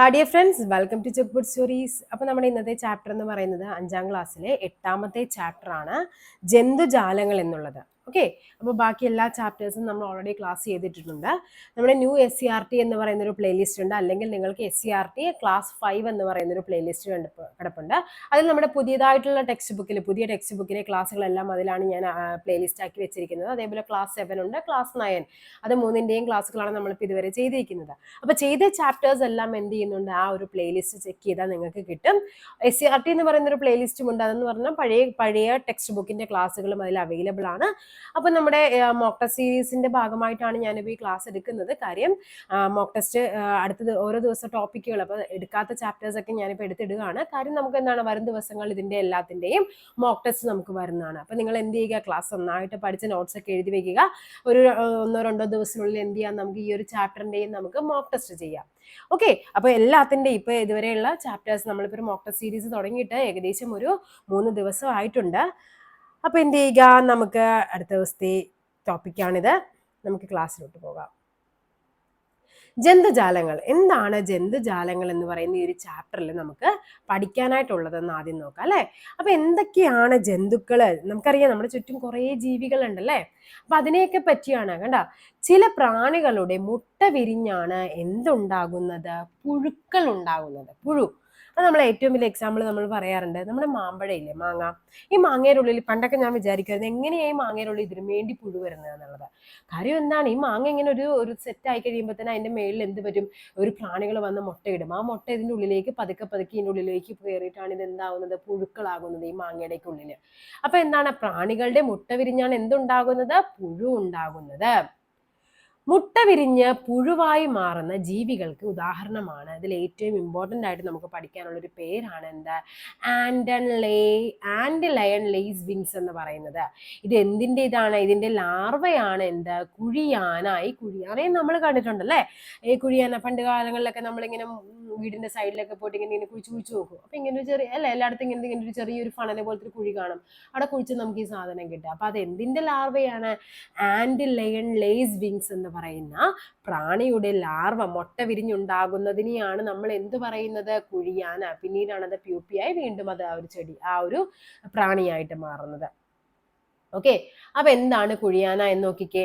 Hi dear friends welcome to check bud stories അപ്പോൾ നമ്മുടെ ഇന്നത്തെ ചാപ്റ്റർ എന്ന് പറയുന്നത് അഞ്ചാം ക്ലാസ്സിലെ എട്ടാമത്തെ ചാപ്റ്ററാണ് ജന്തുജാലങ്ങൾ എന്നുള്ളത്. ഓക്കെ അപ്പോൾ ബാക്കി എല്ലാ ചാപ്റ്റേഴ്സും നമ്മൾ ഓൾറെഡി ക്ലാസ് ചെയ്തിട്ടുണ്ട് നമ്മുടെ new S C R T എന്ന് പറയുന്ന ഒരു പ്ലേലിസ്റ്റ് ഉണ്ട്. അല്ലെങ്കിൽ നിങ്ങൾക്ക് S C R T class five എന്ന് പറയുന്ന ഒരു പ്ലേലിസ്റ്റ് കിടപ്പുണ്ട്. അതിൽ നമ്മുടെ പുതിയതായിട്ടുള്ള ടെക്സ്റ്റ് ബുക്കിൽ പുതിയ ടെക്സ്റ്റ് ബുക്കിലെ ക്ലാസ്സുകളെല്ലാം അതിലാണ് ഞാൻ പ്ലേലിസ്റ്റ് ആക്കി വെച്ചിരിക്കുന്നത്. അതേപോലെ ക്ലാസ് സെവൻ ഉണ്ട് ക്ലാസ് നയൻ അത് മൂന്നിന്റെയും ക്ലാസ്സുകളാണ് നമ്മളിപ്പോൾ ഇതുവരെ ചെയ്തിരിക്കുന്നത്. അപ്പോൾ ചെയ്ത ചാപ്റ്റേഴ്സ് എല്ലാം എന്ത് ചെയ്യുന്നുണ്ട്? ആ ഒരു പ്ലേലിസ്റ്റ് ചെക്ക് ചെയ്താൽ നിങ്ങൾക്ക് കിട്ടും. എസ് സി ആർ ടി എന്ന് പറയുന്ന ഒരു പ്ലേലിസ്റ്റും ഉണ്ട്. അതെന്ന് പറഞ്ഞാൽ പഴയ പഴയ ടെക്സ്റ്റ് ബുക്കിന്റെ ക്ലാസ്സുകളും അതിൽ അവൈലബിൾ ആണ്. അപ്പോൾ നമ്മുടെ മോക്ക് ടെസ്റ്റ് സീരീസിന്റെ ഭാഗമായിട്ടാണ് ഞാനിപ്പോൾ ഈ ക്ലാസ് എടുക്കുന്നത്. കാര്യം മോക്ക് ടെസ്റ്റ് അടുത്ത ഓരോ ദിവസം ടോപ്പിക്കുകൾ അപ്പോൾ എടുക്കാത്ത ചാപ്റ്റേഴ്സ് ഒക്കെ ഞാനിപ്പോൾ എടുത്തിടുകയാണ്. കാര്യം നമുക്ക് എന്താണ് വരും ദിവസങ്ങൾ ഇതിന്റെ എല്ലാത്തിന്റെയും മോക്ക് ടെസ്റ്റ് നമുക്ക് വരുന്നതാണ്. അപ്പോൾ നിങ്ങൾ എന്ത് ചെയ്യുക ക്ലാസ് നന്നായിട്ട് പഠിച്ച നോട്ട്സ് ഒക്കെ എഴുതി വെക്കുക. ഒരു ഒന്നോ രണ്ടോ ദിവസത്തിനുള്ളിൽ എന്ത് ചെയ്യാം നമുക്ക് ഈ ഒരു ചാപ്റ്ററിന്റെയും നമുക്ക് മോക്ക് ടെസ്റ്റ് ചെയ്യാം. ഓക്കെ അപ്പോൾ എല്ലാത്തിന്റെ ഇപ്പൊ ഇതുവരെയുള്ള ചാപ്റ്റേഴ്സ് നമ്മളിപ്പോ ഒരു മോക്ക് ടെസ്റ്റ് സീരീസ് തുടങ്ങിയിട്ട് ഏകദേശം ഒരു മൂന്ന് ദിവസം ആയിട്ടുണ്ട്. അപ്പൊ എന്ത് ചെയ്യുക? നമുക്ക് അടുത്ത ദിവസത്തെ ടോപ്പിക്കാണിത് നമുക്ക് ക്ലാസ്സിലോട്ട് പോകാം. ജന്തുജാലങ്ങൾ. എന്താണ് ജന്തുജാലങ്ങൾ എന്ന് പറയുന്ന ഈ ഒരു ചാപ്റ്ററിൽ നമുക്ക് പഠിക്കാനായിട്ടുള്ളതെന്ന് ആദ്യം നോക്കാം അല്ലെ? അപ്പൊ എന്തൊക്കെയാണ് ജന്തുക്കൾ നമുക്കറിയാം നമ്മുടെ ചുറ്റും കുറേ ജീവികളുണ്ടല്ലേ? അപ്പൊ അതിനെയൊക്കെ പറ്റിയാണ് കണ്ട? ചില പ്രാണികളുടെ മുട്ട വിരിഞ്ഞാണ് എന്തുണ്ടാകുന്നത്? പുഴുക്കൾ ഉണ്ടാകുന്നത്. പുഴു. അത് നമ്മൾ ഏറ്റവും വലിയ എക്സാമ്പിൾ നമ്മൾ പറയാറുണ്ട്. നമ്മുടെ മാമ്പഴയില്ലേ മാങ്ങ. ഈ മാങ്ങയുടെ ഉള്ളിൽ പണ്ടൊക്കെ ഞാൻ വിചാരിക്കുന്നത് എങ്ങനെയാണ് ഈ മാങ്ങയുടെ ഉള്ളിൽ ഇതിന് വേണ്ടി പുഴു വരുന്നത് എന്നുള്ളത്. കാര്യം എന്താണ് ഈ മാങ്ങ ഇങ്ങനെ ഒരു ഒരു സെറ്റ് ആയി കഴിയുമ്പോൾ തന്നെ അതിന്റെ മേളിൽ എന്ത് പറ്റും? ഒരു പ്രാണികൾ വന്ന് മുട്ടയിടും. ആ മുട്ട ഇതിന്റെ ഉള്ളിലേക്ക് പതുക്കെ പതുക്കെ ഇതിന്റെ ഉള്ളിലേക്ക് കയറിയിട്ടാണ് ഇത് എന്താവുന്നത്? പുഴുക്കളാകുന്നത് ഈ മാങ്ങയുടെ ഉള്ളിൽ അപ്പൊ എന്താണ്? പ്രാണികളുടെ മുട്ട വിരിഞ്ഞാണ് എന്തുണ്ടാകുന്നത്? പുഴു ഉണ്ടാകുന്നത്. മുട്ട വിരിഞ്ഞ് പുഴുവായി മാറുന്ന ജീവികൾക്ക് ഉദാഹരണമാണ്. അതിൽ ഏറ്റവും ഇമ്പോർട്ടന്റ് ആയിട്ട് നമുക്ക് പഠിക്കാനുള്ള ഒരു പേരാണ് എന്താ? ആൻഡൻ ലേ ആൻഡ് ലയൺ ലേസ് വിങ്സ് എന്ന് പറയുന്നത്. ഇത് എന്തിന്റെ ഇതാണ്? ഇതിന്റെ ലാർവയാണ് എന്ത്? കുഴിയാന. ഈ നമ്മൾ കണ്ടിട്ടുണ്ടല്ലേ? ഈ കുഴിയാന പണ്ട് കാലങ്ങളിലൊക്കെ നമ്മളിങ്ങനെ വീടിന്റെ സൈഡിലൊക്കെ പോയിട്ട് ഇങ്ങനെ ഇങ്ങനെ കുഴിച്ച് കുഴിച്ച് നോക്കും. അപ്പൊ ഇങ്ങനെ ഒരു ചെറിയ അല്ല എല്ലായിടത്തും ഇങ്ങനെ ഇങ്ങനെ ഒരു ചെറിയൊരു ഫണലെ പോലത്തെ ഒരു കുഴി കാണും. അവിടെ കുഴിച്ച് നമുക്ക് ഈ സാധനം കിട്ടുക. അപ്പൊ അത് എന്തിന്റെ ലാർവയാണ് ആൻഡ് ലയൺ ലേസ് വിങ്സ് എന്ന് പറയുന്ന പ്രാണിയുടെ ലാർവ മുട്ട വിരിഞ്ഞുണ്ടാകുന്നതിനെയാണ് നമ്മൾ എന്ത് പറയുന്നത്? കുഴിയാന. പിന്നീടാണ് അത് പ്യൂപ്പിയായി വീണ്ടും അത് ആ ഒരു ചെടി ആ ഒരു പ്രാണിയായിട്ട് മാറുന്നത്. ഓക്കെ അപ്പൊ എന്താണ് കുഴിയാന എന്ന് നോക്കിക്കേ.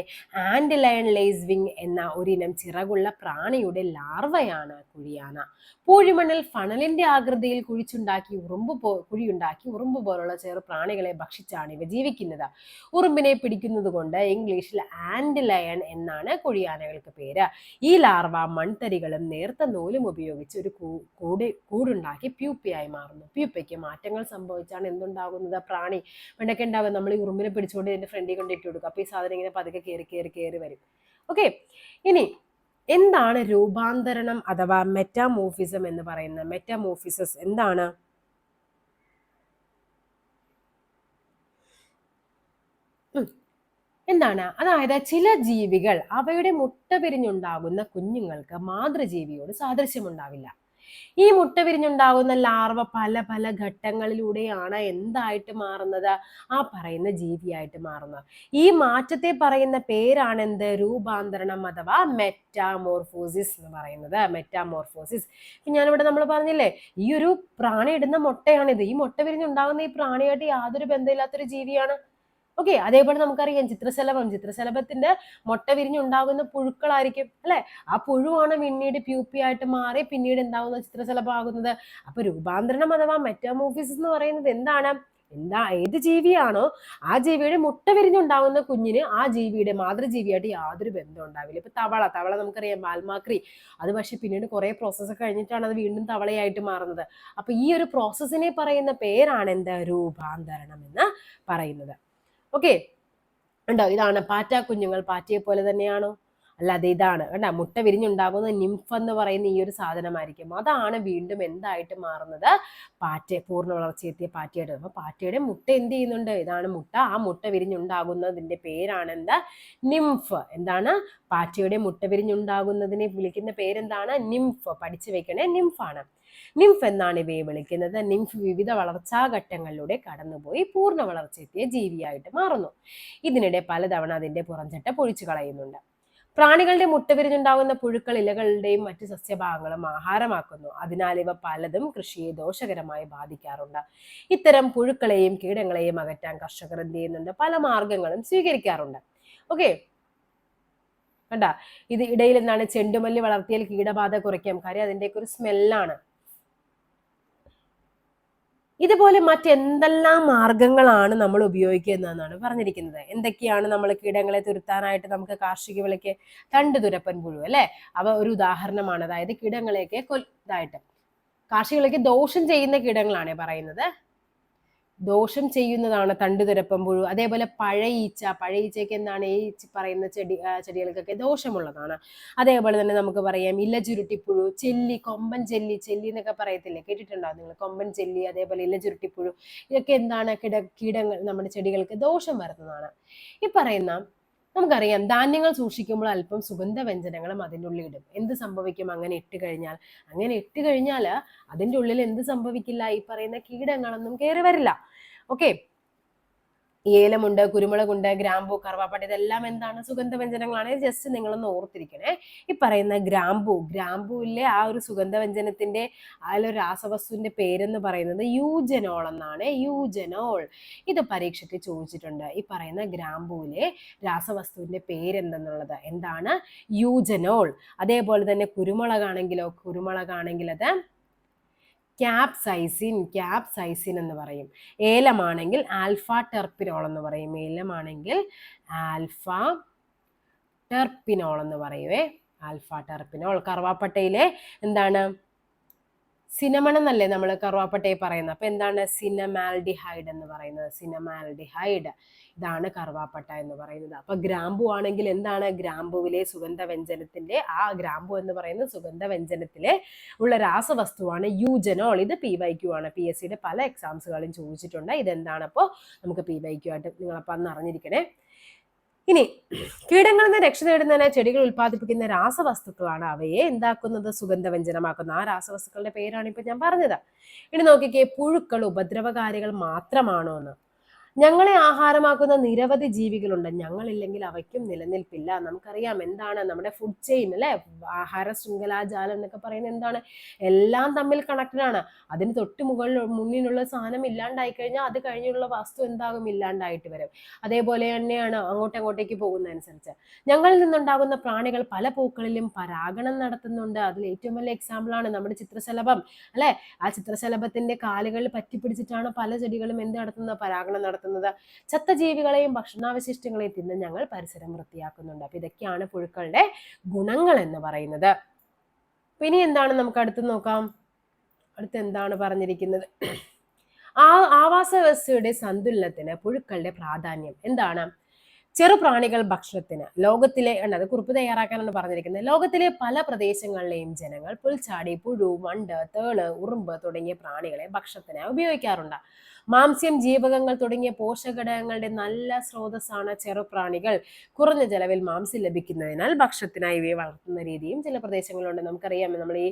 ആൻഡ് ലയൺ ലേസ്വിങ് എന്ന ഒരിനം ചിറകുള്ള പ്രാണിയുടെ ലാർവയാണ് കുഴിയാന. പൂഴിമണൽ ഫണലിന്റെ ആകൃതിയിൽ കുഴിച്ചുണ്ടാക്കി ഉറുമ്പ് പോ കുഴിയുണ്ടാക്കി ഉറുമ്പ് പോലുള്ള ചെറു പ്രാണികളെ ഭക്ഷിച്ചാണ് ഇവ ജീവിക്കുന്നത്. ഉറുമ്പിനെ പിടിക്കുന്നത് കൊണ്ട് ഇംഗ്ലീഷിൽ ആൻഡ് ലയൺ എന്നാണ് കുഴിയാനകൾക്ക് പേര്. ഈ ലാർവ മൺതരികളും നേർത്ത നൂലും ഉപയോഗിച്ച് ഒരു കൂട് കൂടുണ്ടാക്കി പ്യൂപ്പയായി മാറുന്നു. പ്യൂപ്പയ്ക്ക് മാറ്റങ്ങൾ സംഭവിച്ചാണ് എന്തുണ്ടാകുന്നത്? പ്രാണി. പണ്ടൊക്കെ ഉണ്ടാകും നമ്മൾ ഈ ഉറുമ്പിനെ പിടിച്ചുകൊണ്ട് ഇതിന്റെ ഫ്രണ്ടിൽ കൊണ്ട് ഇട്ട് കൊടുക്കും. അപ്പോൾ ഈ സാധനം ഇങ്ങനെ പതുക്കെ കയറി കയറി കയറി വരും. ഓക്കെ ഇനി എന്താണ് രൂപാന്തരണം അഥവാ മെറ്റാമോഫിസം എന്ന് പറയുന്നത് മെറ്റാമോഫിസസ് എന്താണ്? എന്താണ്? അതായത് ചില ജീവികൾ അവയുടെ മുട്ട പിരിഞ്ഞുണ്ടാകുന്ന കുഞ്ഞുങ്ങൾക്ക് മാതൃജീവിയോട് സാദൃശ്യമുണ്ടാവില്ല. ഈ മുട്ട വിരിഞ്ഞുണ്ടാകുന്ന ലാർവ പല പല ഘട്ടങ്ങളിലൂടെയാണ് എന്തായിട്ട് മാറുന്നത്? ആ പറയുന്ന ജീവിയായിട്ട് മാറുന്നത്. ഈ മാറ്റത്തെ പറയുന്ന പേരാണ് എന്ത് രൂപാന്തരണം അഥവാ മെറ്റാമോർഫോസിസ് എന്ന് പറയുന്നത്. മെറ്റാമോർഫോസിസ്. ഞാനിവിടെ നമ്മൾ പറഞ്ഞില്ലേ ഈ ഒരു പ്രാണി ഇടുന്ന മുട്ടയാണിത്. ഈ മുട്ട വിരിഞ്ഞുണ്ടാകുന്ന ഈ പ്രാണിയായിട്ട് യാതൊരു ബന്ധമില്ലാത്തൊരു ജീവിയാണ്. ഓക്കെ അതേപോലെ നമുക്കറിയാം ചിത്രശലഭം. ചിത്രശലഭത്തിന്റെ മുട്ട വിരിഞ്ഞുണ്ടാകുന്ന പുഴുക്കളായിരിക്കും അല്ലെ? ആ പുഴുവാണ് പിന്നീട് പ്യൂപ്പിയായിട്ട് മാറി പിന്നീട് എന്താകുന്ന ചിത്രശലഭമാകുന്നത്. അപ്പൊ രൂപാന്തരണം അഥവാ മെറ്റാമോഫിസിസ് എന്ന് പറയുന്നത് എന്താണ്? എന്താ ഏത് ജീവിയാണോ ആ ജീവിയുടെ മുട്ട വിരിഞ്ഞുണ്ടാകുന്ന കുഞ്ഞിന് ആ ജീവിയുടെ മാതൃജീവിയായിട്ട് യാതൊരു ബന്ധം ഉണ്ടാവില്ല. ഇപ്പൊ തവള തവള നമുക്കറിയാം മാൽമാക്രി അത് പക്ഷെ പിന്നീട് കുറെ പ്രോസസ്സ് കഴിഞ്ഞിട്ടാണ് അത് വീണ്ടും തവളയായിട്ട് മാറുന്നത്. അപ്പൊ ഈ ഒരു പ്രോസസ്സിനെ പറയുന്ന പേരാണ് എന്താ? രൂപാന്തരണം എന്ന് പറയുന്നത്. ഓക്കെ ഉണ്ടോ? ഇതാണ് പാറ്റ കുഞ്ഞുങ്ങൾ പാറ്റയെ പോലെ തന്നെയാണോ? അല്ലാതെ ഇതാണ്. കണ്ട? മുട്ട വിരിഞ്ഞുണ്ടാകുന്ന നിംഫ് എന്ന് പറയുന്ന ഈ ഒരു സാധനമായിരിക്കും. അതാണ് വീണ്ടും എന്തായിട്ട് മാറുന്നത്? പാറ്റ പൂർണ വളർച്ചയെത്തിയ പാറ്റയുടെ. അപ്പൊ പാറ്റയുടെ മുട്ട എന്ത് ചെയ്യുന്നുണ്ട്? ഇതാണ് മുട്ട. ആ മുട്ട വിരിഞ്ഞുണ്ടാകുന്നതിന്റെ പേരാണ് എന്താ നിംഫ്. എന്താണ്? പാറ്റയുടെ മുട്ട വിരിഞ്ഞുണ്ടാകുന്നതിനെ വിളിക്കുന്ന പേരെന്താണ്? നിംഫ്. പഠിച്ചു വെക്കണേ നിംഫാണ്. നിംഫ് എന്നാണ് ഇവയെ വിളിക്കുന്നത്. നിംഫ് വിവിധ വളർച്ചാഘട്ടങ്ങളിലൂടെ കടന്നുപോയി പൂർണ വളർച്ചയെത്തിയ ജീവിയായിട്ട് മാറുന്നു. ഇതിനിടെ പലതവണ അതിന്റെ പുറംചട്ട പൊഴിച്ചു കളയുന്നുണ്ട്. പ്രാണികളുടെ മുട്ട വിരിഞ്ഞുണ്ടാകുന്ന പുഴുക്കൾ ഇലകളുടെയും മറ്റ് സസ്യഭാഗങ്ങളും ആഹാരമാക്കുന്നു. അതിനാൽ ഇവ പലതും കൃഷിയെ ദോഷകരമായി ബാധിക്കാറുണ്ട്. ഇത്തരം പുഴുക്കളെയും കീടങ്ങളെയും അകറ്റാൻ കർഷകർ എന്ത് ചെയ്യുന്നുണ്ട്? പല മാർഗങ്ങളും സ്വീകരിക്കാറുണ്ട്. ഓക്കെ കണ്ട? ഇത് ഇടയിൽ എന്താണ്? ചെണ്ടുമല്ലി വളർത്തിയാൽ കീടബാധ കുറയ്ക്കാം കാര്യം അതിന്റെയൊക്കെ ഒരു സ്മെല്ലാണ് ഇതുപോലെ മറ്റെന്തെല്ലാം മാർഗങ്ങളാണ് നമ്മൾ ഉപയോഗിക്കുന്നതെന്നാണ് പറഞ്ഞിരിക്കുന്നത്. എന്തൊക്കെയാണ് നമ്മൾ കീടങ്ങളെ തുരുത്താനായിട്ട് നമുക്ക് കാർഷിക വിളയ്ക്ക് തണ്ട് തുരപ്പൻ പുഴു അല്ലെ? അവ ഒരു ഉദാഹരണമാണ്. അതായത് കീടങ്ങളെയൊക്കെ കൊൽ ഇതായിട്ട് കാർഷിക വിളയ്ക്ക് ദോഷം ചെയ്യുന്ന കീടങ്ങളാണ് പറയുന്നത്. ദോഷം ചെയ്യുന്നതാണ് തണ്ടുതുരപ്പം പുഴു. അതേപോലെ പഴയീച്ച പഴയീച്ചയ്ക്ക് എന്താണ് ഈ പറയുന്ന ചെടി ചെടികൾക്കൊക്കെ ദോഷമുള്ളതാണ്. അതേപോലെ തന്നെ നമുക്ക് പറയാം ഇല ചുരുട്ടിപ്പുഴു ചെല്ലി കൊമ്പൻ ചെല്ലി ചെല്ലി എന്നൊക്കെ പറയത്തില്ലേ? കേട്ടിട്ടുണ്ടാവും നിങ്ങൾ? കൊമ്പൻ ചെല്ലി അതേപോലെ ഇല ചുരുട്ടിപ്പുഴു ഇതൊക്കെ എന്താണ്? കിട കീടങ്ങൾ നമ്മുടെ ചെടികൾക്ക് ദോഷം വരുന്നതാണ്. ഈ പറയുന്ന നമുക്കറിയാം ധാന്യങ്ങൾ സൂക്ഷിക്കുമ്പോൾ അല്പം സുഗന്ധ വ്യഞ്ജനങ്ങളും അതിന്റെ ഉള്ളിൽ ഇടും എന്ത് സംഭവിക്കും? അങ്ങനെ ഇട്ട് കഴിഞ്ഞാൽ. അങ്ങനെ ഇട്ട് കഴിഞ്ഞാൽ അതിന്റെ ഉള്ളിൽ എന്ത് സംഭവിക്കില്ല? ഈ പറയുന്ന കീടങ്ങളൊന്നും കയറി വരില്ല. ഓക്കെ ഏലമുണ്ട് കുരുമുളകുണ്ട് ഗ്രാമ്പു കറുവാപ്പട്ട ഇതെല്ലാം എന്താണ് സുഗന്ധവ്യഞ്ജനങ്ങളാണ്. ജസ്റ്റ് നിങ്ങളൊന്ന് ഓർത്തിരിക്കണേ. ഈ പറയുന്ന ഗ്രാമ്പു ഗ്രാമ്പുവിലെ ആ ഒരു സുഗന്ധവ്യഞ്ജനത്തിന്റെ അതിലൊരു രാസവസ്തുവിന്റെ പേരെന്ന് പറയുന്നത് യൂജനോൾ എന്നാണ്. യൂജനോൾ. ഇത് പരീക്ഷയ്ക്ക് ചോദിച്ചിട്ടുണ്ട്. ഈ പറയുന്ന ഗ്രാമ്പുവിലെ രാസവസ്തുവിന്റെ പേരെന്തെന്നുള്ളത്? എന്താണ്? യൂജനോൾ. അതേപോലെ തന്നെ കുരുമുളകാണെങ്കിലോ? കുരുമുളകാണെങ്കിൽ അത് ക്യാപ്സൈസിൻ ക്യാപ്സൈസിൻ എന്ന് പറയും. ഏലമാണെങ്കിൽ ആൽഫ ടെർപ്പിനോൾ എന്ന് പറയും. ഏലമാണെങ്കിൽ ആൽഫ ടെർപ്പിനോൾ എന്ന് പറയുവേ ആൽഫ ടെർപ്പിനോൾ കറുവാപ്പട്ടയിലെ എന്താണ്? സിനമൺ എന്നല്ലേ നമ്മൾ കറുവാപ്പട്ടയെ പറയുന്നത്. അപ്പൊ എന്താണ് സിനമാൽഡിഹൈഡ് എന്ന് പറയുന്നത്? സിനമാൽഡിഹൈഡ്. ഇതാണ് കറുവാപ്പട്ട എന്ന് പറയുന്നത്. അപ്പൊ ഗ്രാമ്പു ആണെങ്കിൽ എന്താണ് ഗ്രാമ്പുവിലെ സുഗന്ധവ്യഞ്ജനത്തിന്റെ ആ ഗ്രാമ്പു എന്ന് പറയുന്ന സുഗന്ധവ്യഞ്ജനത്തിലെ ഉള്ള രാസവസ്തുവാണ് യൂജനോൾ. ഇത് പി വൈ ക്യു ആണ് പി എസ് സിയുടെ പല എക്സാംസുകളും ചോദിച്ചിട്ടുണ്ട്. ഇതെന്താണ് അപ്പോൾ നമുക്ക് പി വൈ ക്യു ആയിട്ട് നിങ്ങളപ്പോൾ അന്ന് അറിഞ്ഞിരിക്കണേ. ഇനി കീടങ്ങളിൽ നിന്ന് രക്ഷ നേടുന്നതിന് ചെടികൾ ഉൽപ്പാദിപ്പിക്കുന്ന രാസവസ്തുക്കളാണ് അവയെ എന്താക്കുന്നത്? സുഗന്ധവ്യഞ്ജനമാക്കുന്ന ആ രാസവസ്തുക്കളുടെ പേരാണ് ഇപ്പൊ ഞാൻ പറഞ്ഞത്. ഇനി നോക്കിക്കേ പുഴുക്കൾ ഉപദ്രവകാരികൾ മാത്രമാണോ എന്ന്. ഞങ്ങളെ ആഹാരമാക്കുന്ന നിരവധി ജീവികളുണ്ട്. ഞങ്ങളില്ലെങ്കിൽ അവയ്ക്കും നിലനിൽപ്പില്ല. നമുക്കറിയാം എന്താണ് നമ്മുടെ ഫുഡ് ചെയിൻ അല്ലെ? ആഹാര ശൃംഖലാജാലം എന്നൊക്കെ പറയുന്നത് എന്താണ്? എല്ലാം തമ്മിൽ കണക്റ്റഡ് ആണ്. അതിന് തൊട്ട് മുകളിൽ മുന്നിലുള്ള സാധനം ഇല്ലാണ്ടായി കഴിഞ്ഞാൽ അത് കഴിഞ്ഞുള്ള വസ്തു എന്താകും? ഇല്ലാണ്ടായിട്ട് വരും. അതേപോലെ തന്നെയാണ് അങ്ങോട്ടും അങ്ങോട്ടേക്ക് പോകുന്നതനുസരിച്ച്. ഞങ്ങളിൽ നിന്നുണ്ടാകുന്ന പ്രാണികൾ പല പൂക്കളിലും പരാഗണം നടത്തുന്നുണ്ട്. അതിൽ ഏറ്റവും വലിയ എക്സാമ്പിൾ ആണ് നമ്മുടെ ചിത്രശലഭം. അല്ലെ? ആ ചിത്രശലഭത്തിന്റെ കാലുകളിൽ പറ്റിപ്പിടിച്ചിട്ടാണ് പല ചെടികളും എന്ത് നടത്തുന്നത്? പരാഗണം നടത്തുന്നത്. ചത്ത ജീവികളെയും ഭക്ഷണാവശിഷ്ടങ്ങളെയും തിന്ന് ഞങ്ങൾ പരിസരം വൃത്തിയാക്കുന്നുണ്ട്. അപ്പൊ ഇതൊക്കെയാണ് പുഴുക്കളുടെ ഗുണങ്ങൾ എന്ന് പറയുന്നത് പിന്നെ എന്താണ് നമുക്ക് അടുത്ത് നോക്കാം. അടുത്ത് എന്താണ് പറഞ്ഞിരിക്കുന്നത്? ആ ആവാസ വ്യവസ്ഥയുടെ സന്തുലനത്തിന് പുഴുക്കളുടെ പ്രാധാന്യം എന്താണ്? ചെറുപ്രാണികൾ ഭക്ഷണത്തിന്. ലോകത്തിലെ അത് കുറിപ്പ് തയ്യാറാക്കാനാണ് പറഞ്ഞിരിക്കുന്നത്. ലോകത്തിലെ പല പ്രദേശങ്ങളിലെയും ജനങ്ങൾ പുൽച്ചാടി പുഴു വണ്ട് തേൾ ഉറുമ്പ് തുടങ്ങിയ പ്രാണികളെ ഭക്ഷണത്തിനായി ഉപയോഗിക്കാറുണ്ട്. മാംസ്യം ജീവകങ്ങൾ തുടങ്ങിയ പോഷകഘടകങ്ങളുടെ നല്ല സ്രോതസ്സാണ് ചെറുപ്രാണികൾ. കുറഞ്ഞ ചെലവിൽ മാംസം ലഭിക്കുന്നതിനാൽ ഭക്ഷണത്തിനായി ഇവയെ വളർത്തുന്ന രീതിയും ചില പ്രദേശങ്ങളുണ്ട് നമുക്കറിയാം നമ്മൾ ഈ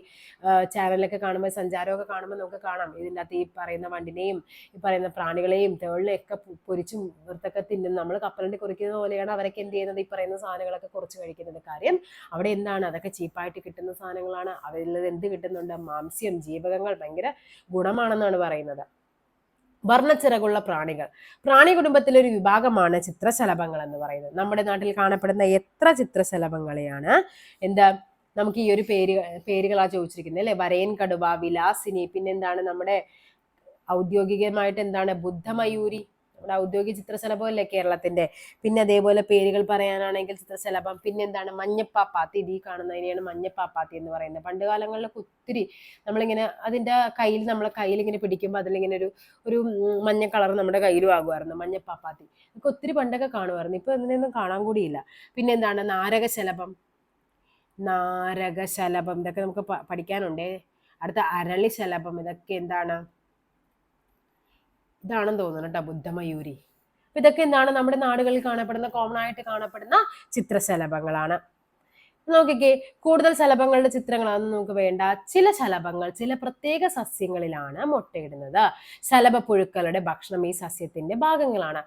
ചാനലൊക്കെ കാണുമ്പോൾ സഞ്ചാരമൊക്കെ കാണുമ്പോൾ നമുക്ക് കാണാം. ഇതിന്റെ അകത്ത് ഈ പറയുന്ന വണ്ടിനെയും ഈ പറയുന്ന പ്രാണികളെയും തേളിനെയും ഒക്കെ പൊരിച്ചും വൃത്തൊക്കെ തിന്നും. നമ്മൾ കപ്പലണ്ടി കുറിക്കുന്ന പോലെയാണ് അവരൊക്കെ എന്ത് ചെയ്യുന്നത്? ഈ പറയുന്ന സാധനങ്ങളൊക്കെ കുറച്ച് കഴിക്കുന്നത്. കാര്യം അവിടെ എന്താണ്? അതൊക്കെ ചീപ്പായിട്ട് കിട്ടുന്ന സാധനങ്ങളാണ്. അവരിൽ എന്ത് കിട്ടുന്നുണ്ട്? മാംസ്യം ജീവകങ്ങൾ ഭയങ്കര ഗുണമാണെന്നാണ് പറയുന്നത്. വർണച്ചിറകുള്ള പ്രാണികൾ. പ്രാണി കുടുംബത്തിലെ ഒരു വിഭാഗമാണ് ചിത്രശലഭങ്ങൾ എന്ന് പറയുന്നത്. നമ്മുടെ നാട്ടിൽ കാണപ്പെടുന്ന എത്ര ചിത്രശലഭങ്ങളെയാണ്? എന്താ നമുക്ക് ഈ ഒരു പേര് പേരുകളാ ചോദിച്ചിരിക്കുന്നത് അല്ലെ? വരയൻ കടുവ വിലാസിനി പിന്നെന്താണ് നമ്മുടെ ഔദ്യോഗികമായിട്ട് എന്താണ്? ബുദ്ധമയൂരി നമ്മുടെ ഔദ്യോഗിക ചിത്രശലഭം അല്ലേ കേരളത്തിന്റെ? പിന്നെ അതേപോലെ പേരുകൾ പറയാനാണെങ്കിൽ ചിത്രശലഭം. പിന്നെ എന്താണ്? മഞ്ഞപ്പാപ്പാത്തി ഇതീ കാണുന്നതിനെയാണ് മഞ്ഞപ്പാപ്പാത്തി എന്ന് പറയുന്നത്. പണ്ട് കാലങ്ങളിലൊക്കെ ഒത്തിരി നമ്മളിങ്ങനെ അതിന്റെ കയ്യിൽ നമ്മളെ കയ്യിൽ ഇങ്ങനെ പിടിക്കുമ്പോൾ അതിലിങ്ങനെ ഒരു ഒരു മഞ്ഞ കളർ നമ്മുടെ കയ്യിലും ആകുമായിരുന്നു. മഞ്ഞപ്പാപ്പാത്തി ഇതൊക്കെ ഒത്തിരി പണ്ടൊക്കെ കാണുമായിരുന്നു. ഇപ്പൊ അതിനൊന്നും കാണാൻ കൂടിയില്ല. പിന്നെ എന്താണ്? നാരകശലഭം. നാരകശലഭം. ഇതൊക്കെ നമുക്ക് പഠിക്കാനുണ്ടേ. അടുത്ത അരളി ശലഭം ഇതൊക്കെ എന്താണ്? ഇതാണെന്ന് തോന്നുന്നു കേട്ടോ ബുദ്ധമയൂരി. ഇതൊക്കെ എന്താണ് നമ്മുടെ നാടുകളിൽ കാണപ്പെടുന്ന കോമൺ ആയിട്ട് കാണപ്പെടുന്ന ചിത്രശലഭങ്ങളാണ്. നോക്കിക്കേ കൂടുതൽ ശലഭങ്ങളുടെ ചിത്രങ്ങളാണ് നമുക്ക് വേണ്ട. ചില ശലഭങ്ങൾ ചില പ്രത്യേക സസ്യങ്ങളിലാണ് മുട്ടയിടുന്നത്. ശലഭപ്പുഴുക്കളുടെ ഭക്ഷണം ഈ സസ്യത്തിന്റെ ഭാഗങ്ങളാണ്.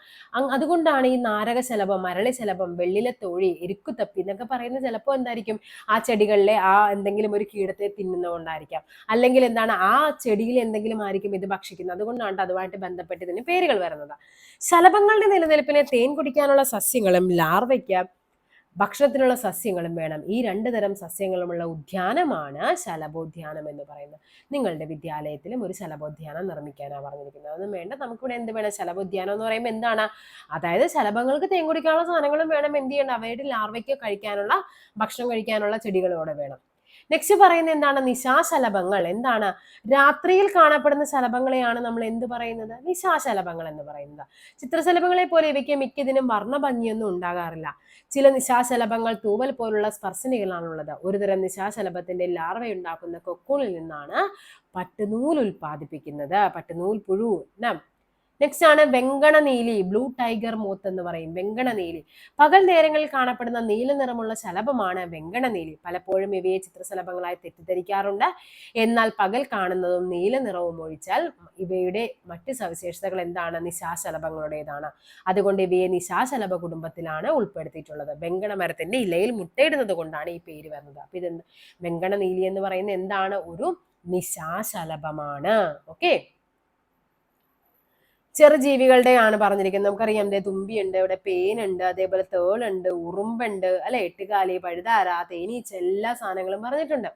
അതുകൊണ്ടാണ് ഈ നാരക ശലഭം മരളി ശലഭം വെള്ളിലെ തോഴി എരുക്കുതപ്പി എന്നൊക്കെ പറയുന്നത് ചിലപ്പോൾ എന്തായിരിക്കും? ആ ചെടികളിലെ ആ എന്തെങ്കിലും ഒരു കീടത്തെ തിന്നുന്നതുകൊണ്ടായിരിക്കാം. അല്ലെങ്കിൽ എന്താണ്? ആ ചെടിയിൽ എന്തെങ്കിലും ആയിരിക്കും ഇത് ഭക്ഷിക്കുന്നത്. അതുകൊണ്ടാണ് അതുമായിട്ട് ബന്ധപ്പെട്ട് ഇതിന് പേരുകൾ വരുന്നത്. ശലഭങ്ങളുടെ നിലനിൽപ്പിനെ തേൻ കുടിക്കാനുള്ള സസ്യങ്ങളും ലാർവയ്ക്ക് ഭക്ഷണത്തിനുള്ള സസ്യങ്ങളും വേണം. ഈ രണ്ട് തരം സസ്യങ്ങളുമുള്ള ഉദ്യാനമാണ് ശലഭോദ്യാനം എന്ന് പറയുന്നത്. നിങ്ങളുടെ വിദ്യാലയത്തിലും ഒരു ശലഭോദ്യാനം നിർമ്മിക്കാനാണ് പറഞ്ഞിരിക്കുന്നത്. അതൊന്നും വേണ്ട. നമുക്കിവിടെ എന്ത് വേണം? ശലഭോദ്യാനം എന്ന് പറയുമ്പോൾ എന്താണ്? അതായത് ശലഭങ്ങൾക്ക് തേൻ കുടിക്കാനുള്ള സാധനങ്ങളും വേണം. എന്ത് ചെയ്യണം അവയുടെ ലാർവയ്ക്ക് കഴിക്കാനുള്ള ഭക്ഷണം കഴിക്കാനുള്ള ചെടികളും ഇവിടെ വേണം. നെക്സ്റ്റ് പറയുന്നത് എന്താണ്? നിശാശലഭങ്ങൾ. എന്താണ്? രാത്രിയിൽ കാണപ്പെടുന്ന ശലഭങ്ങളെയാണ് നമ്മൾ എന്ത് പറയുന്നത്? നിശാശലഭങ്ങൾ എന്ന് പറയുന്നത്. ചിത്രശലഭങ്ങളെ പോലെ ഇവയ്ക്ക് മിക്കതിനും വർണഭംഗിയൊന്നും ഉണ്ടാകാറില്ല. ചില നിശാശലഭങ്ങൾ തൂവൽ പോലുള്ള സ്പർശനികളാണുള്ളത്. ഒരുതരം നിശാശലഭത്തിന്റെ ലാർവ ഉണ്ടാക്കുന്ന കൊക്കൂണിൽ നിന്നാണ് പട്ടുനൂൽ ഉൽപ്പാദിപ്പിക്കുന്നത്. പട്ടുനൂൽ പുഴു നെക്സ്റ്റ് ആണ് വെങ്കണ നീലി ബ്ലൂ ടൈഗർ മൂത്ത് എന്ന് പറയും വെങ്കണ നീലി പകൽ നേരങ്ങളിൽ കാണപ്പെടുന്ന നീല നിറമുള്ള ശലഭമാണ് വെങ്കണ നീലി പലപ്പോഴും ഇവയെ ചിത്രശലഭങ്ങളായി തെറ്റിദ്ധരിക്കാറുണ്ട്. എന്നാൽ പകൽ കാണുന്നതും നീല നിറവും ഒഴിച്ചാൽ ഇവയുടെ മറ്റ് സവിശേഷതകൾ എന്താണ്? നിശാശലഭങ്ങളുടേതാണ്. അതുകൊണ്ട് ഇവയെ നിശാശലഭ കുടുംബത്തിലാണ് ഉൾപ്പെടുത്തിയിട്ടുള്ളത്. വെങ്കണ മരത്തിന്റെ ഇലയിൽ മുട്ടയിടുന്നത് കൊണ്ടാണ് ഈ പേര് വരുന്നത്. അപ്പൊ ഇതെന്ത്? വെങ്കണ നീലി എന്ന് പറയുന്നത് എന്താണ്? ഒരു നിശാശലഭമാണ്. ഓക്കെ ചെറുജീവികളുടെയാണ് പറഞ്ഞിരിക്കുന്നത്. നമുക്കറിയാം ദേ തുമ്പിയുണ്ട് ഇവിടെ പേനുണ്ട് അതേപോലെ തേളുണ്ട് ഉറുമ്പുണ്ട് അല്ലെ? എട്ടുകാലി പഴുതാര തേനീച്ച എല്ലാ സാധനങ്ങളും പറഞ്ഞിട്ടുണ്ട്.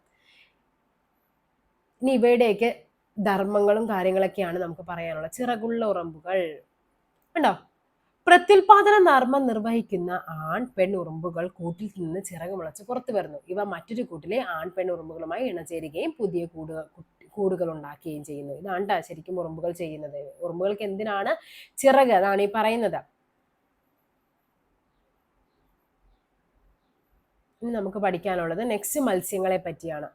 ഇനി ഇവയുടെയൊക്കെ ധർമ്മങ്ങളും കാര്യങ്ങളൊക്കെയാണ് നമുക്ക് പറയാനുള്ളത്. ചിറകുള്ള ഉറമ്പുകൾ. ഉണ്ടോ പ്രത്യുൽപാദന ധർമ്മം നിർവഹിക്കുന്ന ആൺ പെൺ ഉറുമ്പുകൾ കൂട്ടിൽ നിന്ന് ചിറക് മുളച്ച് പുറത്തു വരുന്നു. ഇവ മറ്റൊരു കൂട്ടിലെ ആൺ പെൺ ഉറുമ്പുകളുമായി ഇണചേരുകയും പുതിയ കൂടു കൂടുകൾ ഉണ്ടാക്കുകയും ചെയ്യുന്നു. ഇതാണ് ശരിക്കും ഉറുമ്പുകൾ ചെയ്യുന്നത്. ഉറുമ്പുകൾക്ക് എന്തിനാണ് ചിറക്? അതാണ് ഈ പറയുന്നത്. ഇനി നമുക്ക് പഠിക്കാനുള്ളത് നെക്സ്റ്റ് മത്സ്യങ്ങളെ പറ്റിയാണ്.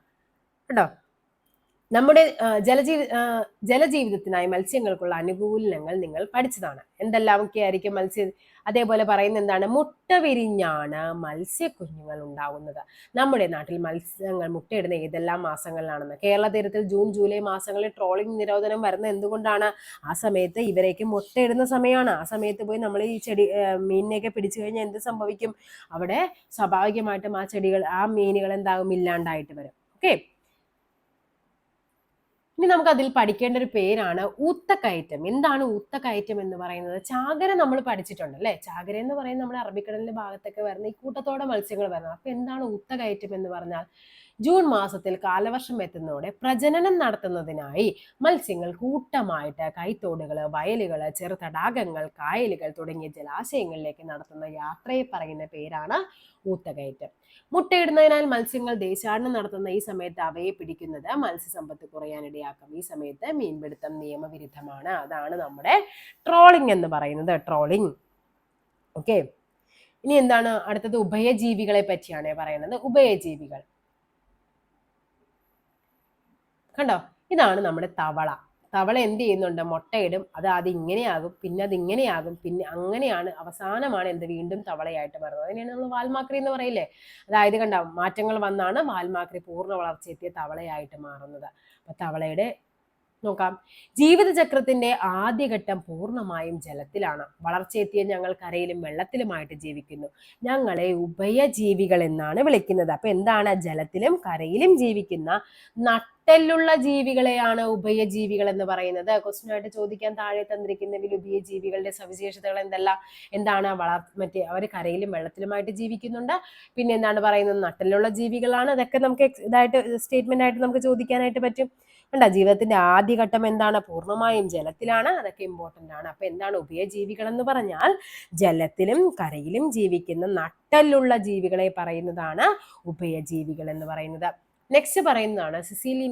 കേട്ടോ? നമ്മുടെ ജലജീവി ജലജീവിതത്തിനായി മത്സ്യങ്ങൾക്കുള്ള അനുകൂലങ്ങൾ നിങ്ങൾ പഠിച്ചതാണ്. എന്തെല്ലാമൊക്കെ ആയിരിക്കും മത്സ്യ അതേപോലെ പറയുന്ന എന്താണ്? മുട്ട വിരിഞ്ഞാണ് മത്സ്യക്കുഞ്ഞുങ്ങൾ ഉണ്ടാകുന്നത് നമ്മുടെ നാട്ടിൽ മത്സ്യങ്ങൾ മുട്ടയിടുന്ന ഏതെല്ലാം മാസങ്ങളിലാണെന്ന്. കേരള തീരത്തിൽ ജൂൺ ജൂലൈ മാസങ്ങളിൽ ട്രോളിംഗ് നിരോധനം വരുന്നത് എന്തുകൊണ്ടാണ്? ആ സമയത്ത് ഇവരേക്ക് മുട്ടയിടുന്ന സമയമാണ്. ആ സമയത്ത് പോയി നമ്മൾ ഈ ചെടി മീനിനെയൊക്കെ പിടിച്ചു കഴിഞ്ഞാൽ എന്ത് സംഭവിക്കും? അവിടെ സ്വാഭാവികമായിട്ടും ആ ചെടികൾ ആ മീനുകൾ എന്താകും? ഇല്ലാണ്ടായിട്ട് വരും. ഓക്കെ? ഇനി നമുക്ക് അതിൽ പഠിക്കേണ്ട ഒരു പേരാണ് ഊത്തക്കയറ്റം. എന്താണ് ഊത്തക്കയറ്റം എന്ന് പറയുന്നത്? ചാകര നമ്മൾ പഠിച്ചിട്ടുണ്ട് അല്ലെ? ചാകര എന്ന് പറയുന്നത് നമ്മുടെ അറബിക്കടലിന്റെ ഭാഗത്തൊക്കെ വരുന്ന ഈ കൂട്ടത്തോടെ മത്സ്യങ്ങൾ വരുന്നത്. അപ്പൊ എന്താണ് ഊത്തക്കയറ്റം എന്ന് പറഞ്ഞാൽ? ജൂൺ മാസത്തിൽ കാലവർഷം എത്തുന്നതോടെ പ്രജനനം നടത്തുന്നതിനായി മത്സ്യങ്ങൾ കൂട്ടമായിട്ട് കൈത്തോടുകൾ വയലുകൾ ചെറു തടാകങ്ങൾ കായലുകൾ തുടങ്ങിയ ജലാശയങ്ങളിലേക്ക് നടത്തുന്ന യാത്രയെ പറയുന്ന പേരാണ് ഊത്തകയറ്റം. മുട്ടയിടുന്നതിനാൽ മത്സ്യങ്ങൾ ദേശാടനം നടത്തുന്ന ഈ സമയത്ത് അവയെ പിടിക്കുന്നത് മത്സ്യസമ്പത്ത് കുറയാനിടയാക്കും. ഈ സമയത്ത് മീൻപിടുത്തം നിയമവിരുദ്ധമാണ്. അതാണ് നമ്മുടെ ട്രോളിംഗ് എന്ന് പറയുന്നത്. ട്രോളിംഗ്. ഓക്കെ. ഇനി എന്താണ്? അടുത്തത് ഉഭയജീവികളെ പറ്റിയാണ് പറയുന്നത്. ഉഭയജീവികൾ. കണ്ടോ? ഇതാണ് നമ്മുടെ തവള. തവള എന്ത് ചെയ്യുന്നുണ്ട്? മുട്ടയിടും. അത് അത് ഇങ്ങനെയാകും പിന്നെ അത് ഇങ്ങനെയാകും പിന്നെ അങ്ങനെയാണ് അവസാനമാണ് എന്ത് വീണ്ടും തവളയായിട്ട് മാറുന്നത്. അതിനെയാണ് നമ്മൾ വാൽമാക്രി എന്ന് പറയില്ലേ? അതായത് കണ്ട മാറ്റങ്ങൾ വന്നാണ് വാൽമാക്രി പൂർണ വളർച്ചയെത്തിയ തവളയായിട്ട് മാറുന്നത്. അപ്പൊ തവളയുടെ നോക്കാം. ജീവിതചക്രത്തിന്റെ ആദ്യഘട്ടം പൂർണമായും ജലത്തിലാണ്. വളർച്ചയെത്തിയ ഞങ്ങൾ കരയിലും വെള്ളത്തിലുമായിട്ട് ജീവിക്കുന്നു. ഞങ്ങളെ ഉഭയജീവികൾ എന്നാണ് വിളിക്കുന്നത്. അപ്പൊ എന്താണ്? ജലത്തിലും കരയിലും ജീവിക്കുന്ന നട്ടെല്ലുള്ള ജീവികളെയാണ് ഉഭയജീവികൾ എന്ന് പറയുന്നത്. ക്വസ്റ്റ്യൻ ആയിട്ട് ചോദിക്കാൻ താഴെ തന്നിരിക്കുന്നതിൽ ഉഭയജീവികളുടെ സവിശേഷതകൾ എന്തെല്ലാം? എന്താണ് വളർ മറ്റേ അവർ കരയിലും വെള്ളത്തിലുമായിട്ട് ജീവിക്കുന്നുണ്ട്. പിന്നെ എന്താണ് പറയുന്നത്? നട്ടിലുള്ള ജീവികളാണ്. അതൊക്കെ നമുക്ക് ഇതായിട്ട് സ്റ്റേറ്റ്മെന്റ് ആയിട്ട് നമുക്ക് ചോദിക്കാനായിട്ട് പറ്റും. കണ്ട ജീവിതത്തിന്റെ ആദ്യഘട്ടം എന്താണ്? പൂർണമായും ജലത്തിലാണ്. അതൊക്കെ ഇമ്പോർട്ടന്റ് ആണ്. അപ്പൊ എന്താണ് ഉഭയജീവികൾ എന്ന് പറഞ്ഞാൽ ജലത്തിലും കരയിലും ജീവിക്കുന്ന നട്ടലുള്ള ജീവികളെ പറയുന്നതാണ് ഉഭയജീവികൾ എന്ന് പറയുന്നത്. നെക്സ്റ്റ് പറയുന്നതാണ് സിസിലി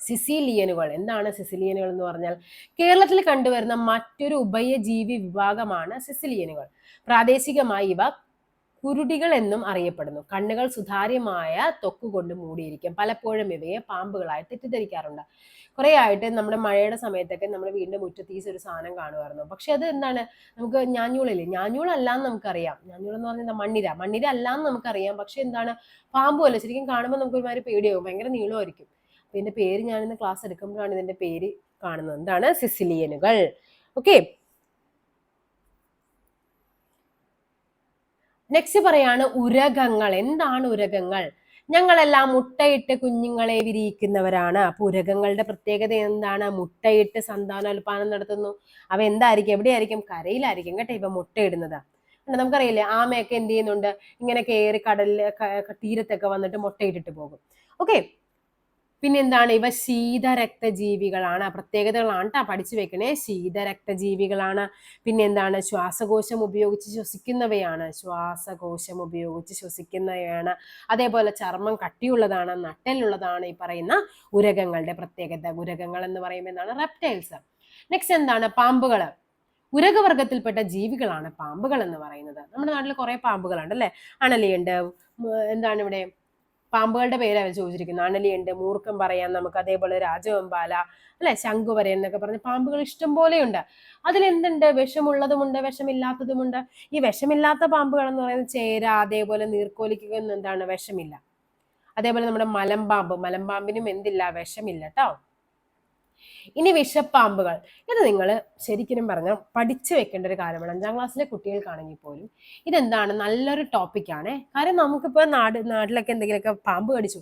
സിസിലിയനുകൾ. എന്താണ് സിസിലിയനുകൾ എന്ന് പറഞ്ഞാൽ കേരളത്തിൽ കണ്ടുവരുന്ന മറ്റൊരു ഉഭയജീവി വിഭാഗമാണ് സിസിലിയനുകൾ. പ്രാദേശികമായി ഇവ കുരുടികൾ എന്നും അറിയപ്പെടുന്നു. കണ്ണുകൾ സുതാര്യമായ തൊക്ക് കൊണ്ട് മൂടിയിരിക്കും. പലപ്പോഴും ഇവയെ പാമ്പുകളായി തെറ്റിദ്ധരിക്കാറുണ്ട്. കുറെ ആയിട്ട് നമ്മുടെ മഴയുടെ സമയത്തൊക്കെ നമ്മൾ വീടിന്റെ മുറ്റത്ത് ഈ ഒരു സാധനം കാണുമായിരുന്നു. പക്ഷെ അത് എന്താണ്? നമുക്ക് ഞാഞ്ഞൂളില്ലേ? ഞാഞ്ഞൂളല്ലാന്ന് നമുക്കറിയാം. ഞാഞ്ഞൂൾ എന്ന് പറഞ്ഞാൽ മണ്ണിര. മണ്ണിര അല്ലാന്ന് നമുക്കറിയാം. പക്ഷെ എന്താണ്? പാമ്പുമല്ല ശരിക്കും കാണുമ്പോൾ നമുക്ക് ഒരുമാതിരി പേടിയാവും. ഭയങ്കര നീളമായിരിക്കും. ഇതിന്റെ പേര് ഞാനിന്ന് ക്ലാസ് എടുക്കുമ്പോഴാണ് ഇതിന്റെ പേര് കാണുന്നത്. എന്താണ്? സിസിലിയനുകൾ. ഓക്കെ. നെക്സ്റ്റ് പറയാണ് ഉരകങ്ങൾ. എന്താണ് ഉരകങ്ങൾ? ഞങ്ങളെല്ലാം മുട്ടയിട്ട് കുഞ്ഞുങ്ങളെ വിരിയിക്കുന്നവരാണ്. അപ്പൊ ഉരകങ്ങളുടെ പ്രത്യേകത എന്താണ്? മുട്ടയിട്ട് സന്താനോൽപാദനം നടത്തുന്നു. അവ എന്തായിരിക്കും? എവിടെയായിരിക്കും? കരയിലായിരിക്കും കേട്ടോ ഇപ്പൊ മുട്ടയിടുന്നത്. നമുക്കറിയില്ലേ ആമയൊക്കെ എന്ത് ചെയ്യുന്നുണ്ട്? ഇങ്ങനെ കയറി കടലിൽ തീരത്തൊക്കെ വന്നിട്ട് മുട്ടയിട്ടിട്ട് പോകും. ഓക്കെ പിന്നെന്താണ്? ഇവ ശീതരക്തജീവികളാണ്. പ്രത്യേകതകളാണ് കേട്ടോ പഠിച്ചു വെക്കണേ. ശീതരക്തജീവികളാണ്. പിന്നെന്താണ്? ശ്വാസകോശം ഉപയോഗിച്ച് ശ്വസിക്കുന്നവയാണ്. ശ്വാസകോശം ഉപയോഗിച്ച് ശ്വസിക്കുന്നവയാണ്. അതേപോലെ ചർമ്മം കട്ടിയുള്ളതാണ് നട്ടലുള്ളതാണ് ഈ പറയുന്ന ഉരകങ്ങളുടെ പ്രത്യേകത. ഉരകങ്ങൾ എന്ന് പറയുമ്പോൾ എന്താണ് റെപ്റ്റൈൽസ് നെക്സ്റ്റ് എന്താണ്? പാമ്പുകൾ ഉരകവർഗത്തിൽപ്പെട്ട ജീവികളാണ് പാമ്പുകൾ എന്ന് പറയുന്നത്. നമ്മുടെ നാട്ടിൽ കുറെ പാമ്പുകളുണ്ട് അല്ലെ? അണലിയുണ്ട്. എന്താണ് ഇവിടെ? പാമ്പുകളുടെ പേരാണ് ചോദിച്ചിരിക്കുന്നത്. അണലിയുണ്ട് മൂർക്കം പറയാം നമുക്ക് അതേപോലെ രാജവെമ്പാല അല്ലെ? ശംഖുവരൻ എന്നൊക്കെ പറഞ്ഞ് പാമ്പുകൾ ഇഷ്ടം പോലെയുണ്ട്. അതിലെന്തുണ്ട്? വിഷമുള്ളതുമുണ്ട് വിഷമില്ലാത്തതുമുണ്ട്. ഈ വിഷമില്ലാത്ത പാമ്പുകൾ എന്ന് പറയുന്നത് ചേര അതേപോലെ നീർക്കോലിക്കൊന്നും എന്താണ്? വിഷമില്ല. അതേപോലെ നമ്മുടെ മലമ്പാമ്പ്. മലമ്പാമ്പിനും എന്തില്ല? വിഷമില്ല കേട്ടോ ഇനി വിഷപ്പാമ്പുകൾ ഇത് നിങ്ങൾ ശരിക്കും പറഞ്ഞാൽ പഠിച്ചു വെക്കേണ്ട ഒരു കാര്യമാണ്. അഞ്ചാം ക്ലാസ്സിലെ കുട്ടികൾക്കാണെങ്കിൽ പോലും ഇതെന്താണ്? നല്ലൊരു ടോപ്പിക്കാണ് കാരണം നമുക്കിപ്പോൾ നാട് നാട്ടിലൊക്കെ എന്തെങ്കിലുമൊക്കെ പാമ്പ് കടിച്ചു.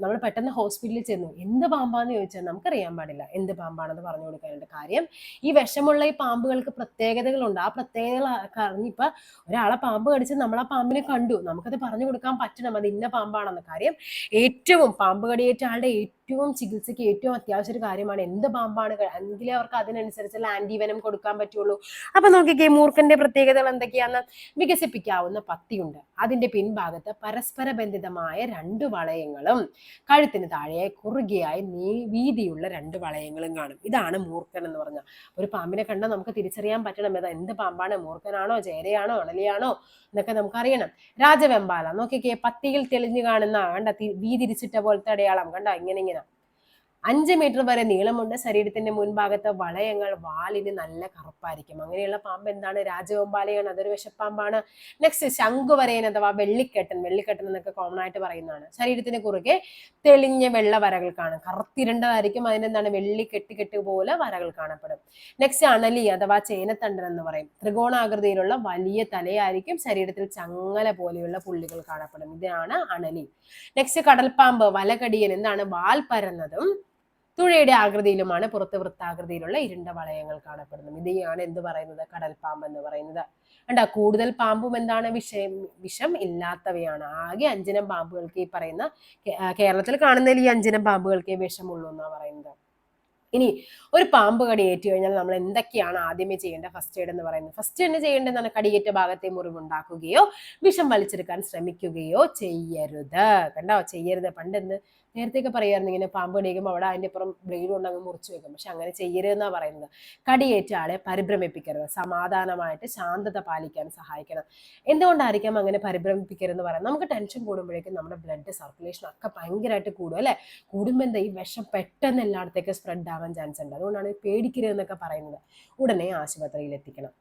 നമ്മൾ പെട്ടെന്ന് ഹോസ്പിറ്റലിൽ ചെന്നു. എന്ത് പാമ്പാന്ന് ചോദിച്ചാൽ നമുക്കറിയാൻ പാടില്ല. എന്ത് പാമ്പാണെന്ന് പറഞ്ഞു കൊടുക്കാനുണ്ട്. കാര്യം ഈ വിഷമുള്ള ഈ പാമ്പുകൾക്ക് പ്രത്യേകതകളുണ്ട്. ആ പ്രത്യേകതകൾ അറിഞ്ഞിപ്പോൾ ഒരാളെ പാമ്പ് കടിച്ച് നമ്മൾ ആ പാമ്പിനെ കണ്ടു. നമുക്കത് പറഞ്ഞു കൊടുക്കാൻ പറ്റണം. അത് ഇന്ന പാമ്പാണെന്ന്. കാര്യം ഏറ്റവും പാമ്പ് കടിയേറ്റ ആളുടെ ഏറ്റവും ചികിത്സയ്ക്ക് ഏറ്റവും അത്യാവശ്യ ഒരു കാര്യമാണ്. എന്ത് പാമ്പാണ് എങ്കിലേ അവർക്ക് അതിനനുസരിച്ചുള്ള ആന്റിവനം കൊടുക്കാൻ പറ്റുള്ളൂ. അപ്പൊ നോക്കിക്കേ മൂർഖന്റെ പ്രത്യേകതകൾ എന്തൊക്കെയാന്ന് വികസിപ്പിക്കാവുന്ന പത്തിയുണ്ട്. അതിന്റെ പിൻഭാഗത്ത് പരസ്പര ബന്ധിതമായ രണ്ട് വളയങ്ങളും കഴുത്തിന് താഴെ കുറുകയായി നീ വീതിയുള്ള രണ്ട് വളയങ്ങളും കാണും. ഇതാണ് മൂർഖൻ എന്ന് പറഞ്ഞ. ഒരു പാമ്പിനെ കണ്ടാൽ നമുക്ക് തിരിച്ചറിയാൻ പറ്റണം. ഏതാ എന്ത് പാമ്പാണ്? മൂർഖനാണോ? ചേരയാണോ? അണലിയാണോ? എന്നൊക്കെ നമുക്കറിയണം. രാജവെമ്പാല നോക്കിക്കേ പത്തിയിൽ തെളിഞ്ഞു കാണുന്ന കണ്ട വീതിരിച്ചിട്ട പോലത്തെ അടയാളം കണ്ട? ഇങ്ങനെ ഇങ്ങനെ. അഞ്ച് മീറ്റർ വരെ നീളമുണ്ട്. ശരീരത്തിന്റെ മുൻഭാഗത്തെ വളയങ്ങൾ വാലിന് നല്ല കറുപ്പായിരിക്കും. അങ്ങനെയുള്ള പാമ്പ് എന്താണ്? രാജവെമ്പാലയാണ് അതൊരു വിഷപ്പാമ്പാണ്. നെക്സ്റ്റ് ശംഖുവരയൻ അഥവാ വെള്ളിക്കെട്ടൻ. വെള്ളിക്കെട്ടൻ എന്നൊക്കെ കോമൺ ആയിട്ട് പറയുന്നതാണ്. ശരീരത്തിന് കുറുകെ തെളിഞ്ഞ വെള്ള വരകൾ കാണും കറുത്തിരണ്ടതായിരിക്കും. അതിനെന്താണ്? വെള്ളി കെട്ടി പോലെ വരകൾ കാണപ്പെടും. നെക്സ്റ്റ് അണലി അഥവാ ചേനത്തണ്ടൻ എന്ന് പറയും. ത്രികോണാകൃതിയിലുള്ള വലിയ തലയായിരിക്കും ശരീരത്തിൽ ചങ്ങല പോലെയുള്ള പുള്ളികൾ കാണപ്പെടും. ഇതാണ് അണലി. നെക്സ്റ്റ് കടൽപ്പാമ്പ് വലകടിയൻ. എന്താണ്? വാൽ പരന്നതും തുഴയുടെ ആകൃതിയിലുമാണ് പുറത്ത് വൃത്താകൃതിയിലുള്ള ഇരുണ്ട വളയങ്ങൾ കാണപ്പെടുന്നത്. ഇതിനെയാണ് എന്ത് പറയുന്നത്? കടൽപ്പാമ്പ് എന്ന് പറയുന്നത്. കണ്ട കൂടുതൽ പാമ്പും എന്താണ്? വിഷയം വിഷം ഇല്ലാത്തവയാണ്. ആകെ അഞ്ചിനം പാമ്പുകൾക്ക് ഈ പറയുന്ന കേരളത്തിൽ കാണുന്നതിൽ ഈ അഞ്ചിനം പാമ്പുകൾക്ക് വിഷമുള്ളൂ എന്നാണ് പറയുന്നത്. ഇനി ഒരു പാമ്പ് കടി ഏറ്റു കഴിഞ്ഞാൽ നമ്മൾ എന്തൊക്കെയാണ് ആദ്യമേ ചെയ്യേണ്ടത്? ഫസ്റ്റ് എയ്ഡ് എന്ന് പറയുന്നത്. ഫസ്റ്റ് എയ്ഡ് ചെയ്യേണ്ടതെന്നാണ് കടിയേറ്റ ഭാഗത്തെ മുറിവുണ്ടാക്കുകയോ വിഷം വലിച്ചെടുക്കാൻ ശ്രമിക്കുകയോ ചെയ്യരുത്. കണ്ടോ? ചെയ്യരുത്. പണ്ട് എന്ത് നേരത്തെയൊക്കെ പറയുമായിരുന്നു ഇങ്ങനെ പാമ്പ് കടിയേക്കുമ്പോൾ അവിടെ അതിന്റെ അപ്പുറം ബ്ലേഡ് കൊണ്ട് അങ്ങ് മുറിച്ച് വെക്കും. പക്ഷെ അങ്ങനെ ചെയ്യരുതെന്നാണ് പറയുന്നത്. കടിയേറ്റ ആളെ പരിഭ്രമിപ്പിക്കരുത്. സമാധാനമായിട്ട് ശാന്തത പാലിക്കാൻ സഹായിക്കണം. എന്തുകൊണ്ടായിരിക്കാം അങ്ങനെ പരിഭ്രമിപ്പിക്കരുതെന്ന് പറയുന്നത്? നമുക്ക് ടെൻഷൻ കൂടുമ്പോഴേക്കും നമ്മുടെ ബ്ലഡ് സർക്കുലേഷൻ ഒക്കെ ഭയങ്കരമായിട്ട് കൂടും അല്ലേ? കൂടുമ്പോൾ എന്താ ഈ വിഷം പെട്ടെന്ന് എല്ലായിടത്തേക്ക് സ്പ്രെഡ് ആവാൻ ചാൻസ് ഉണ്ട്. അതുകൊണ്ടാണ് പേടിക്കരുത് എന്നൊക്കെ പറയുന്നത്. ഉടനെ ആശുപത്രിയിൽ എത്തിക്കണം.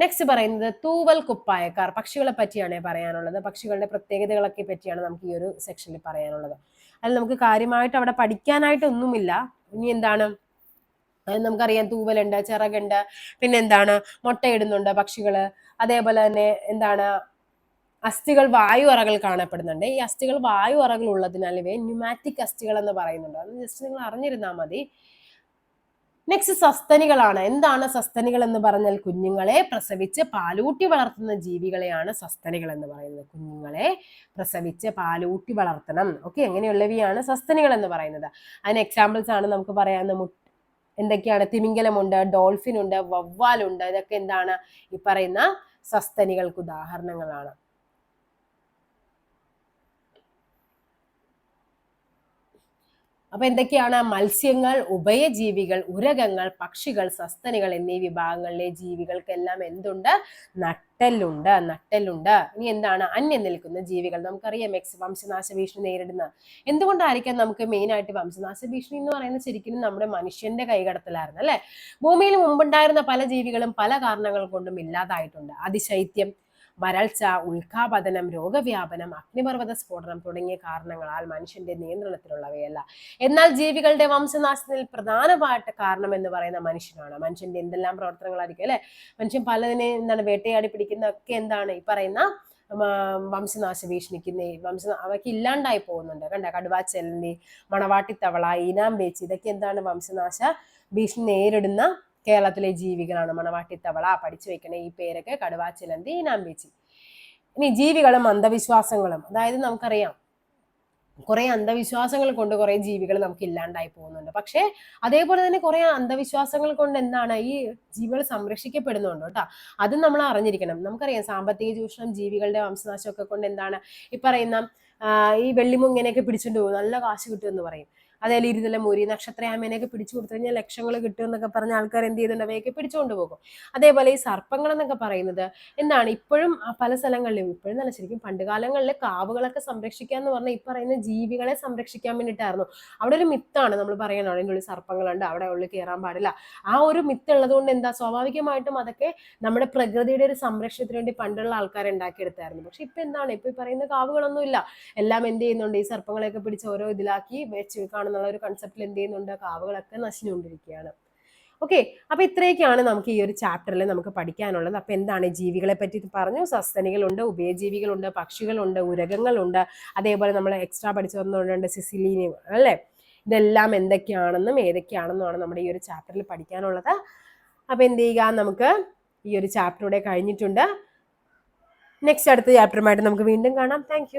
നെക്സ്റ്റ് പറയുന്നത് തൂവൽ കുപ്പായക്കാർ. പക്ഷികളെ പറ്റിയാണ് പറയാനുള്ളത്. പക്ഷികളുടെ പ്രത്യേകതകളൊക്കെ പറ്റിയാണ് നമുക്ക് ഈ ഒരു സെക്ഷനിൽ പറയാനുള്ളത്. അതിൽ നമുക്ക് കാര്യമായിട്ട് അവിടെ പഠിക്കാനായിട്ട് ഒന്നുമില്ല. ഇനി എന്താണ്? നമുക്കറിയാം തൂവലുണ്ട് ചിറകുണ്ട് പിന്നെ എന്താണ്? മുട്ടയിടുന്നുണ്ട് പക്ഷികൾ. അതേപോലെ തന്നെ എന്താണ്? അസ്ഥികൾ വായു അറകൾ കാണപ്പെടുന്നുണ്ട്. ഈ അസ്ഥികൾ വായു അറകൾ ഉള്ളതിനാൽ ഇവയെ ന്യൂമാറ്റിക് അസ്ഥികൾ എന്ന് പറയുന്നുണ്ട്. അത് ജസ്റ്റ് നിങ്ങൾ അറിഞ്ഞിരുന്നാൽ മതി. നെക്സ്റ്റ് സസ്തനികളാണ്. എന്താണ് സസ്തനികൾ എന്ന് പറഞ്ഞാൽ കുഞ്ഞുങ്ങളെ പ്രസവിച്ച് പാലൂട്ടി വളർത്തുന്ന ജീവികളെയാണ് സസ്തനികൾ എന്ന് പറയുന്നത്. കുഞ്ഞുങ്ങളെ പ്രസവിച്ച് പാലൂട്ടി വളർത്തണം. ഓക്കെ അങ്ങനെയുള്ളവയാണ് സസ്തനികൾ എന്ന് പറയുന്നത്. അതിന് എക്സാമ്പിൾസ് ആണ് നമുക്ക് പറയാവുന്ന എന്തൊക്കെയാണ്? തിമിംഗലമുണ്ട് ഡോൾഫിൻ ഉണ്ട് വവ്വാലുണ്ട്. ഇതൊക്കെ എന്താണ്? ഈ പറയുന്ന സസ്തനികൾക്ക് ഉദാഹരണങ്ങളാണ്. അപ്പൊ എന്തൊക്കെയാണ് മത്സ്യങ്ങൾ ഉഭയജീവികൾ ഉരകങ്ങൾ പക്ഷികൾ സസ്തനികൾ എന്നീ വിഭാഗങ്ങളിലെ ജീവികൾക്കെല്ലാം എന്തുണ്ട്? നട്ടലുണ്ട് നട്ടലുണ്ട് ഇനി എന്താണ് അന്യം നിൽക്കുന്ന ജീവികൾ? നമുക്കറിയാം എക്സ് വംശനാശ ഭീഷണി നേരിടുന്ന. എന്തുകൊണ്ടായിരിക്കാം നമുക്ക് മെയിൻ ആയിട്ട് വംശനാശ ഭീഷണി എന്ന് പറയുന്നത് ശരിക്കും നമ്മുടെ മനുഷ്യന്റെ കൈകടത്തലായിരുന്നു അല്ലെ? ഭൂമിയിൽ മുമ്പുണ്ടായിരുന്ന പല ജീവികളും പല കാരണങ്ങൾ കൊണ്ടും ഇല്ലാതായിട്ടുണ്ട്. അതിശൈത്യം വരൾച്ച ഉൽക്കാപതനം രോഗവ്യാപനം അഗ്നിപർവത സ്ഫോടനം തുടങ്ങിയ കാരണങ്ങളാൽ മനുഷ്യന്റെ നിയന്ത്രണത്തിലുള്ളവയല്ല. എന്നാൽ ജീവികളുടെ വംശനാശത്തിൽ പ്രധാനമായിട്ട് കാരണം എന്ന് പറയുന്ന മനുഷ്യനാണ്. മനുഷ്യന്റെ എന്തെല്ലാം പ്രവർത്തനങ്ങളായിരിക്കും അല്ലെ? മനുഷ്യൻ പലതിനെ എന്താണ് വേട്ടയാടി പിടിക്കുന്ന ഒക്കെ എന്താണ്? ഈ പറയുന്ന വംശനാശ ഭീഷണിക്കുന്ന വംശ അവയ്ക്ക് ഇല്ലാണ്ടായി പോകുന്നുണ്ട്. കണ്ട കടുവാച്ചെല്ലി മണവാട്ടിത്തവള ഈനാമ്പേച്ചി ഇതൊക്കെ എന്താണ് വംശനാശ ഭീഷണി നേരിടുന്ന കേരളത്തിലെ ജീവികളാണ് മണവാട്ടിത്തവള പഠിച്ചു വെക്കണേ ഈ പേരൊക്കെ കടുവാച്ചിലന്തി നാമ്പേച്ചി ഇനി ജീവികളും അന്ധവിശ്വാസങ്ങളും അതായത് നമുക്കറിയാം കുറെ അന്ധവിശ്വാസങ്ങൾ കൊണ്ട് കുറെ ജീവികൾ നമുക്ക് ഇല്ലാണ്ടായി പോകുന്നുണ്ട്. പക്ഷേ അതേപോലെ തന്നെ കുറെ അന്ധവിശ്വാസങ്ങൾ കൊണ്ട് എന്താണ് ഈ ജീവികൾ സംരക്ഷിക്കപ്പെടുന്നുണ്ട് കേട്ടോ. അത് നമ്മൾ അറിഞ്ഞിരിക്കണം. നമുക്കറിയാം സാമ്പത്തിക ചൂഷണം ജീവികളുടെ വംശനാശമൊക്കെ കൊണ്ട് എന്താണ് ഈ പറയുന്ന ഈ വെള്ളിമുങ്ങനെയൊക്കെ പിടിച്ചുകൊണ്ട് പോകും. നല്ല കാശ് കിട്ടുമെന്ന് പറയും. അതേപോലെ ഇരുതല മൂരി? നക്ഷത്രയാമേനെയൊക്കെ പിടിച്ചു കൊടുത്തു കഴിഞ്ഞാൽ ലക്ഷങ്ങൾ കിട്ടും എന്നൊക്കെ പറഞ്ഞ ആൾക്കാർ എന്ത് ചെയ്യുന്നുണ്ട്? അവയൊക്കെ പിടിച്ചുകൊണ്ട് പോകും. അതേപോലെ ഈ സർപ്പങ്ങൾ എന്നൊക്കെ പറയുന്നത് എന്താണ്? ഇപ്പോഴും പല സ്ഥലങ്ങളിലും ഇപ്പോഴും നല്ല ശരിക്കും പണ്ട് കാലങ്ങളിൽ കാവുകളൊക്കെ സംരക്ഷിക്കുക എന്ന് പറഞ്ഞാൽ ഈ പറയുന്ന ജീവികളെ സംരക്ഷിക്കാൻ വേണ്ടിയിട്ടായിരുന്നു. അവിടെ ഒരു മിത്താണ് നമ്മൾ പറയണം അതിന്റെ ഉള്ളിൽ സർപ്പങ്ങളുണ്ട്. അവിടെ ഉള്ളിൽ കയറാൻ പാടില്ല. ആ ഒരു മിത്ത് ഉള്ളത് കൊണ്ട് എന്താ? സ്വാഭാവികമായിട്ടും അതൊക്കെ നമ്മുടെ പ്രകൃതിയുടെ ഒരു സംരക്ഷണത്തിന് വേണ്ടി പണ്ടുള്ള ആൾക്കാർ ഉണ്ടാക്കിയെടുത്തായിരുന്നു. പക്ഷെ ഇപ്പൊ എന്താണ്? ഇപ്പൊ ഈ പറയുന്ന കാവുകളൊന്നും ഇല്ല എല്ലാം എന്ത് ചെയ്യുന്നുണ്ട്? ഈ സർപ്പങ്ങളെയൊക്കെ പിടിച്ച് ഓരോ ഇതിലാക്കി വെച്ച് കാണുന്നുള്ള ഒരു കൺസെപ്റ്റിൽ എന്ത് ചെയ്യുന്നുണ്ട്? കാവുകളൊക്കെ നശിഞ്ഞുകൊണ്ടിരിക്കുകയാണ് ഓക്കെ അപ്പൊ ഇത്രയൊക്കെയാണ് നമുക്ക് ഈ ഒരു ചാപ്റ്ററിൽ നമുക്ക് പഠിക്കാനുള്ളത്. അപ്പൊ എന്താണ്? ജീവികളെ പറ്റി പറഞ്ഞു. സസ്തനികളുണ്ട് ഉഭയജീവികളുണ്ട് പക്ഷികളുണ്ട് ഉരകങ്ങളുണ്ട്. അതേപോലെ നമ്മൾ എക്സ്ട്രാ പഠിച്ചു വന്നുകൊണ്ട് സിസിലീനിയങ്ങൾ അല്ലേ? ഇതെല്ലാം എന്തൊക്കെയാണെന്നും ഏതൊക്കെയാണെന്നുമാണ് നമ്മുടെ ഈ ഒരു ചാപ്റ്ററിൽ പഠിക്കാനുള്ളത്. അപ്പൊ എന്ത് ചെയ്യുക? നമുക്ക് ഈ ഒരു ചാപ്റ്റർ കഴിഞ്ഞിട്ടുണ്ട്. നെക്സ്റ്റ് അടുത്ത ചാപ്റ്ററുമായിട്ട് നമുക്ക് വീണ്ടും കാണാം. താങ്ക്